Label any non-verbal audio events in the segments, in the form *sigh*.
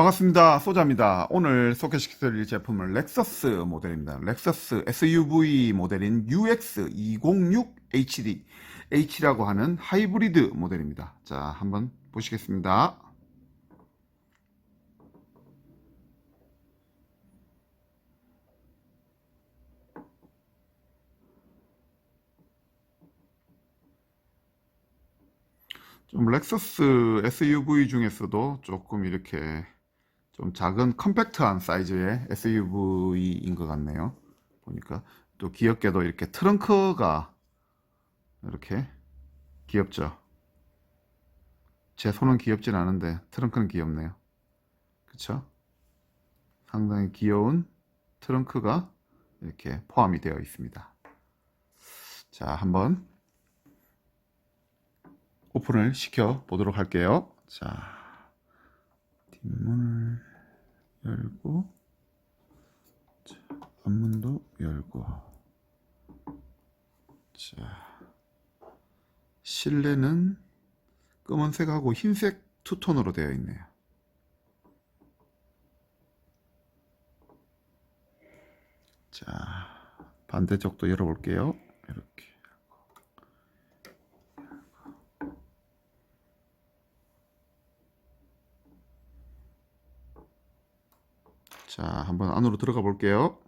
반갑습니다. 소자입니다. 오늘 소개시켜드릴 제품은 렉서스 모델입니다. 렉서스 SUV 모델인 UX206HD H라고 하는 하이브리드 모델입니다. 자, 한번 보시겠습니다. 좀 렉서스 SUV 중에서도 조금 이렇게 좀 작은 컴팩트한 사이즈의 SUV인 것 같네요. 보니까 또 귀엽게도 이렇게 트렁크가 이렇게 귀엽죠. 제 손은 귀엽진 않은데 트렁크는 귀엽네요. 그쵸? 상당히 귀여운 트렁크가 이렇게 포함이 되어 있습니다. 자, 한번 오픈을 시켜 보도록 할게요. 자, 뒷문을 열고, 자, 앞문도 열고, 자, 실내는 검은색하고 흰색 투톤으로 되어 있네요. 자, 반대쪽도 열어볼게요. 이렇게. 자, 한번 안으로 들어가 볼게요.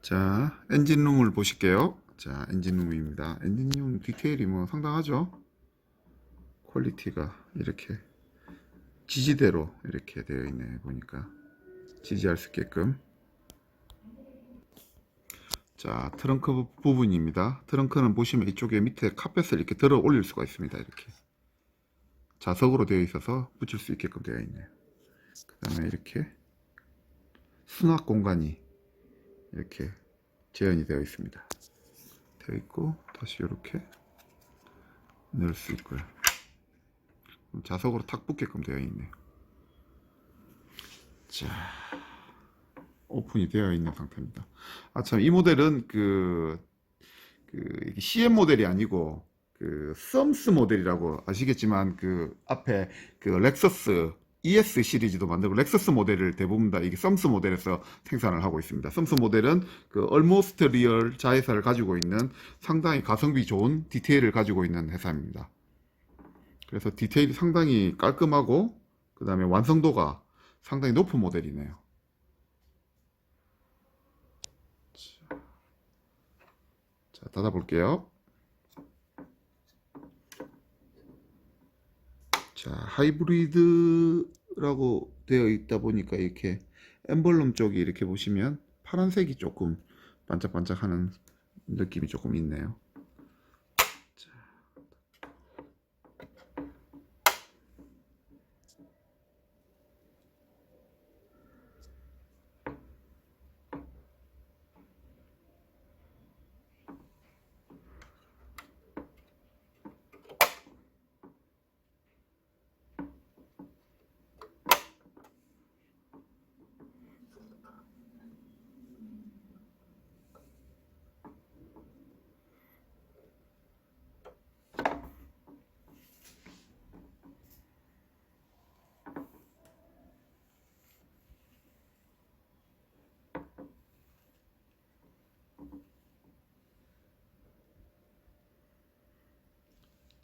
자, 엔진룸을 보실게요. 자, 엔진룸입니다. 엔진룸 디테일이 뭐 상당하죠? 퀄리티가 이렇게 지지대로 이렇게 되어 있네 보니까. 지지할 수 있게끔. 자 트렁크 부분입니다. 트렁크는 보시면 이쪽에 밑에 카펫을 이렇게 들어 올릴 수가 있습니다 이렇게. 자석으로 되어 있어서 붙일 수 있게끔 되어 있네요 그 다음에 이렇게 수납 공간이 이렇게 재현이 되어 있습니다. 되어 있고 다시 이렇게 넣을 수 있고요 자석으로 탁 붙게끔 되어 있네요. 자, 오픈이 되어 있는 상태입니다. 아, 참, 이 모델은 그, 그, CM 모델이 아니고, 그, 썸스 모델이라고 아시겠지만, 그, 앞에 그 렉서스 ES 시리즈도 만들고, 렉서스 모델을 대부분 다 이게 썸스 모델에서 생산을 하고 있습니다. 썸스 모델은 그, 얼모스트 리얼 자회사를 가지고 있는 상당히 가성비 좋은 디테일을 가지고 있는 회사입니다. 그래서 디테일이 상당히 깔끔하고 그 다음에 완성도가 상당히 높은 모델이네요. 자, 닫아볼게요. 자, 하이브리드라고 되어 있다 보니까 이렇게 엠블럼 쪽이 이렇게 보시면 파란색이 조금 반짝반짝하는 느낌이 조금 있네요.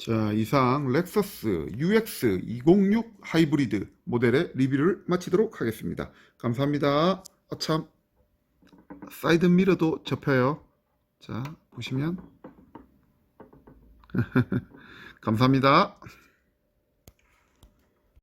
자, 이상 렉서스 UX206 하이브리드 모델의 리뷰를 마치도록 하겠습니다. 감사합니다. 아, 참. 사이드 미러도 접혀요. 자, 보시면. *laughs* 감사합니다.